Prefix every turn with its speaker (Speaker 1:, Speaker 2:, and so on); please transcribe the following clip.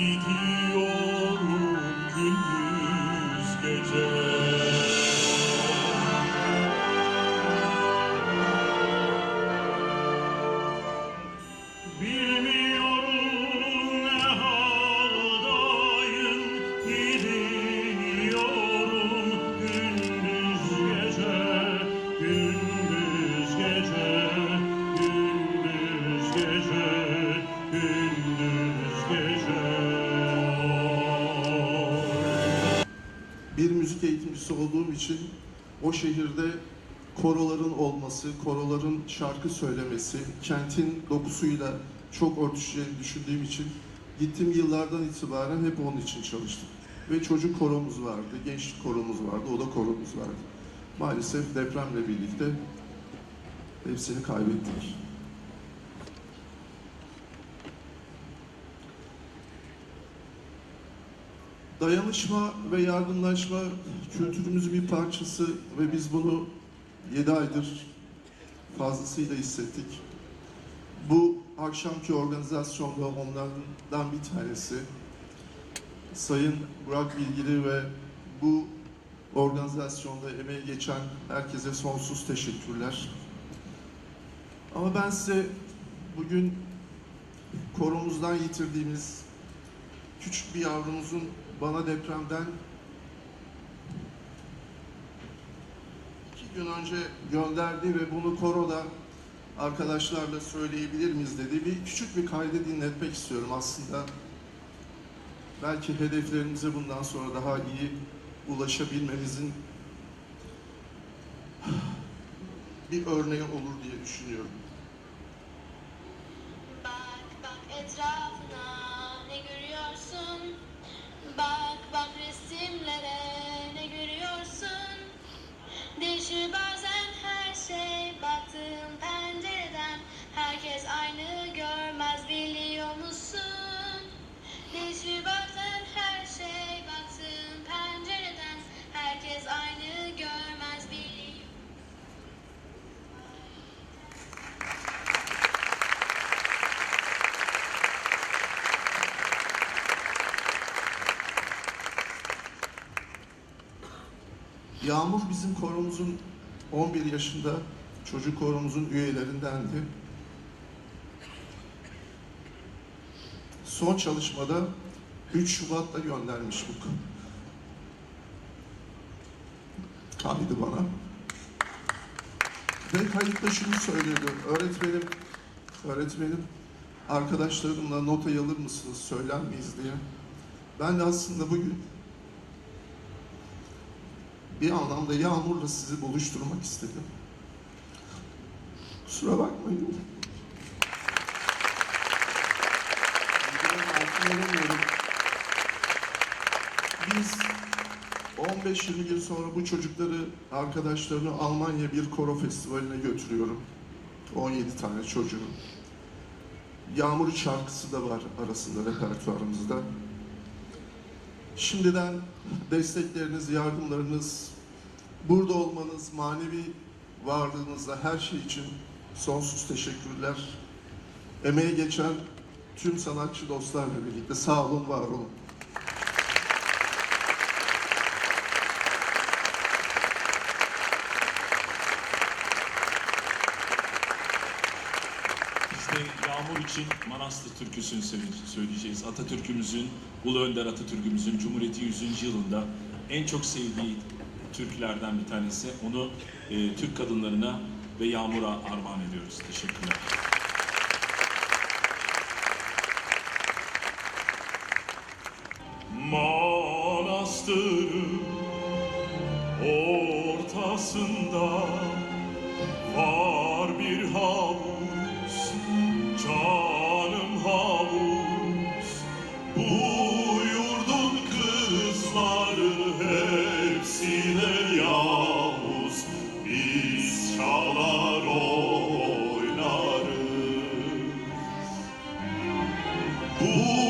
Speaker 1: 一天。İçin o şehirde koroların olması, koroların şarkı söylemesi, kentin dokusuyla çok örtüşeceğini düşündüğüm için gittiğim yıllardan itibaren hep onun için çalıştım. Ve çocuk koromuz vardı, gençlik koromuz vardı, oda koromuz vardı. Maalesef depremle birlikte hepsini kaybettik. Dayanışma ve yardımlaşma kültürümüzün bir parçası ve biz bunu 7 aydır fazlasıyla hissettik. Bu akşamki organizasyonda onlardan bir tanesi Sayın Burak Bilgili ve bu organizasyonda emeği geçen herkese sonsuz teşekkürler. Ama ben size bugün korumuzdan yitirdiğimiz küçük bir yavrumuzun bana depremden iki gün önce gönderdiği ve bunu koroda arkadaşlarla söyleyebilir miyiz dediği bir küçük bir kaydı dinletmek istiyorum aslında. Belki hedeflerimize bundan sonra daha iyi ulaşabilmemizin bir örneği olur diye düşünüyorum. Yağmur bizim koromuzun 11 yaşında çocuk koromuzun üyelerindendi. Son çalışmada 3 Şubat'ta göndermiş bu kaydı bana. Ve kayıtta şunu söylüyordu. Öğretmenim, öğretmenim arkadaşlarımla notayı alır mısınız söyler miyiz diye. Ben de aslında bugün bir anlamda Yağmur'la sizi buluşturmak istedim. Kusura bakmayın. Biz 15-20 gün sonra bu çocukları, arkadaşlarını Almanya bir koro festivaline götürüyorum. 17 tane çocuğun. Yağmur şarkısı da var arasında repertuarımızda. Şimdiden destekleriniz, yardımlarınız, burada olmanız, manevi varlığınızla her şey için sonsuz teşekkürler. Emeği geçen tüm sanatçı dostlarla birlikte sağ olun, var olun.
Speaker 2: Biz Yağmur için Manastır türküsünü söyle- söyleyeceğiz. Atatürk'ümüzün, Ulu Önder Atatürk'ümüzün Cumhuriyeti 100. yılında en çok sevdiği türkülerden bir tanesi. Onu e, Türk kadınlarına ve Yağmur'a armağan ediyoruz. Teşekkürler. Manastırın ortasında
Speaker 3: O.